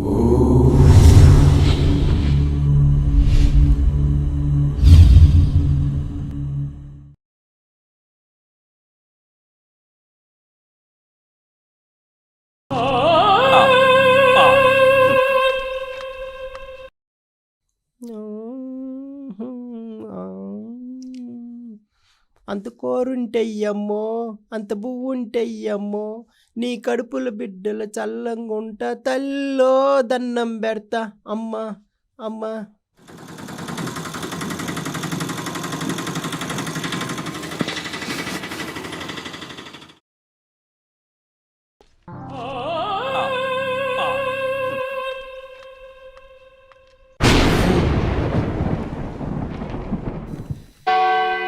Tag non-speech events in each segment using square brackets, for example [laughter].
Ooh. అంత కోరుంటయ్యమ్మో అంత బువ్వుంటయ్యమ్మో నీ కడుపుల బిడ్డల చల్లంగుంట తల్లో దన్నం పెడతా. అమ్మ అమ్మ.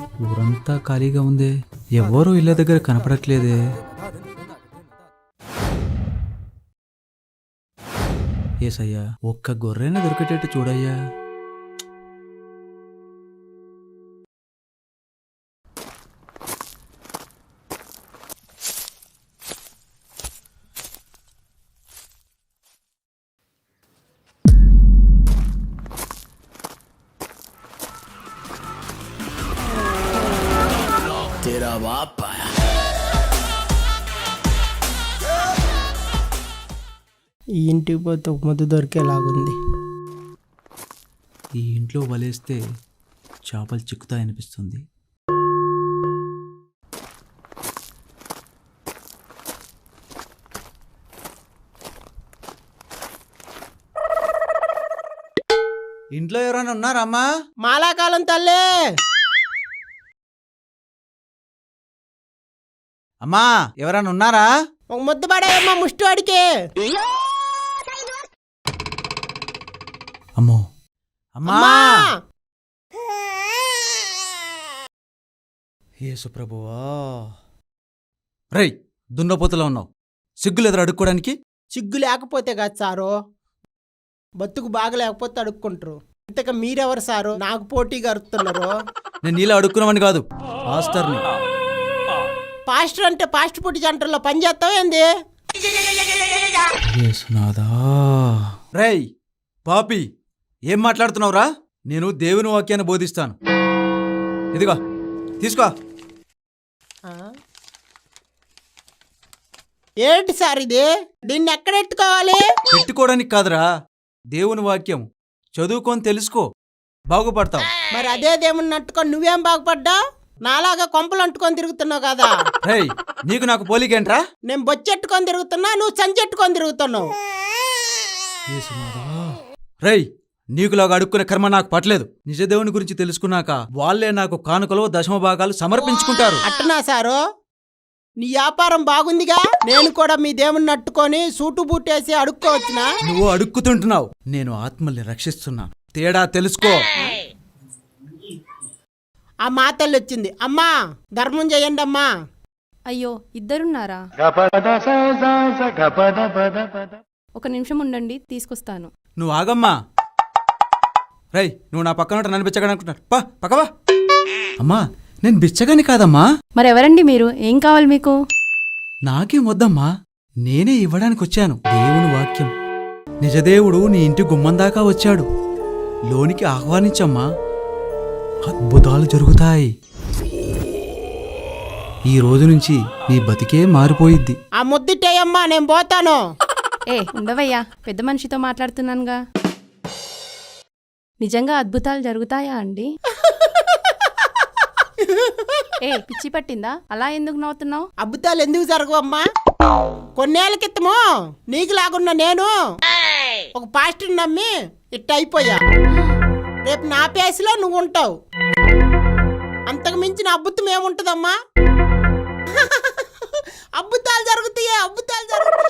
ఊరంతా ఖాళీగా ఉంది. ఎవరూ ఇళ్ళ దగ్గర కనపడట్లేదే. ఏసయ్యా ఒక్క గొర్రెన దొరికేటట్టు చూడయ్యా. ఈ ఇంటికి పోతే ఒక ముద్ద దొరికేలాగుంది. ఈ ఇంట్లో వలేస్తే చేపలు చిక్కుతాయనిపిస్తుంది. ఇంట్లో ఎవరైనా ఉన్నారమ్మా? మాలాకాలం తల్లే! అమ్మా ఎవరైనా ఉన్నారా? ఒక ముద్ద పడాయమ్మా ముష్టివాడికి. అమ్మో. అమ్మా! అమ్మా! యేసు ప్రభువా రై దున్నపోతులో ఉన్నావు. సిగ్గులెదురు అడుక్కోవడానికి సిగ్గు లేకపోతే కాదు సారు. బతుకు బాగా లేకపోతే అడుక్కుంటారు. ఇంతక మీరెవరు సారు? నాకు పోటీగా అరుతున్నారు నేను నీలా అడుక్కున్నామని కాదు పాస్టర్ని. పాస్టర్ అంటే పాస్ట్ పొట్టి సెంటర్లో పని చేస్తావు ఏంది? పాపి ఏం మాట్లాడుతున్నావురా? నేను దేవుని వాక్యాన్ని బోధిస్తాను. ఇదిగో తీసుకో. ఆ? ఏంటి సార్ ఇది? దీన్ని ఎక్కడ ఎట్టుకోవాలి పెట్టుకోవడానికి కాదురా. దేవుని వాక్యం. చదువుకొని తెలుసుకో. బాగుపడతావు. మరి అదే దేవుని నట్టుకొని నువ్వేం బాగుపడ్డా నాలాగా కొంపలు అంటుకొని తిరుగుతున్నావు కదా. రేయ్ నీకు నాకు పోలికేంట్రా? నేను బొచ్చెట్టుకొని తిరుగుతున్నా నువ్వు సంచెట్టుకొని తిరుగుతున్నావు. రేయ్ నీకులాగా అడుక్కునే కర్మ నాకు పట్టలేదు. నిజదేవుని గురించి తెలుసుకున్నాక వాళ్ళే నాకు కానుకలో దశమ భాగాలు సమర్పించుకుంటారు. అట్టనా సారు? నీ వ్యాపారం బాగుందిగా? నేను కూడా మీ దేవుని నట్టుకొని సూటు బూటేసి అడుక్కోవచ్చునా? నువ్వు అడుక్కుతుంటున్నావు. నేను ఆత్మల్ని రక్షిస్తున్నా. తేడా తెలుసుకో. ఆ మాతల్లి వచ్చింది అమ్మా ధర్మం చేయండి అమ్మా అయ్యో ఇద్దరున్నారా? ఒక నిమిషం ఉండండి తీసుకొస్తాను. నువ్వు ఆగమ్మా. రేయ్ నువ్వు నా పక్కన నన్ను బిచ్చగాని అనుకుంటున్నాడు. పా పక్కవా అమ్మా నేను బిచ్చగాని కాదమ్మా. మరెవరండి మీరు? ఏం కావాలి మీకు? నాకేం వద్దమ్మా. నేనే ఇవ్వడానికి వచ్చాను. దేవుని వాక్యం. నిజదేవుడు నీ ఇంటి గుమ్మం దాకా వచ్చాడు. లోనికి ఆహ్వానించమ్మా. అద్భుతాలు జరుగుతాయి. ఈ రోజు నుంచి నీ బతికే మారిపోయిద్ది. ఆ ముద్దిట్టేయమ్మా నేను పోతాను. ఏ ఉండవయ్యా పెద్ద మనిషితో మాట్లాడుతున్నానుగా. నిజంగా అద్భుతాలు జరుగుతాయా అండి? ఏ పిచ్చి పట్టిందా? అలా ఎందుకు నవ్వుతున్నావు? అద్భుతాలు ఎందుకు జరగవమ్మా? కొన్నేళ్ళ క్రితము నీకు లాగున్న నేను ఒక పాస్టర్ నమ్మి ఇట్ట అయిపోయా రేపు నా పేసులో నువ్వు ఉంటావు. అంతకు మించిన అద్భుతం ఏముంటదమ్మా? [laughs] అద్భుతాలు జరుగుతాయి అద్భుతాలు జరుగుతాయి.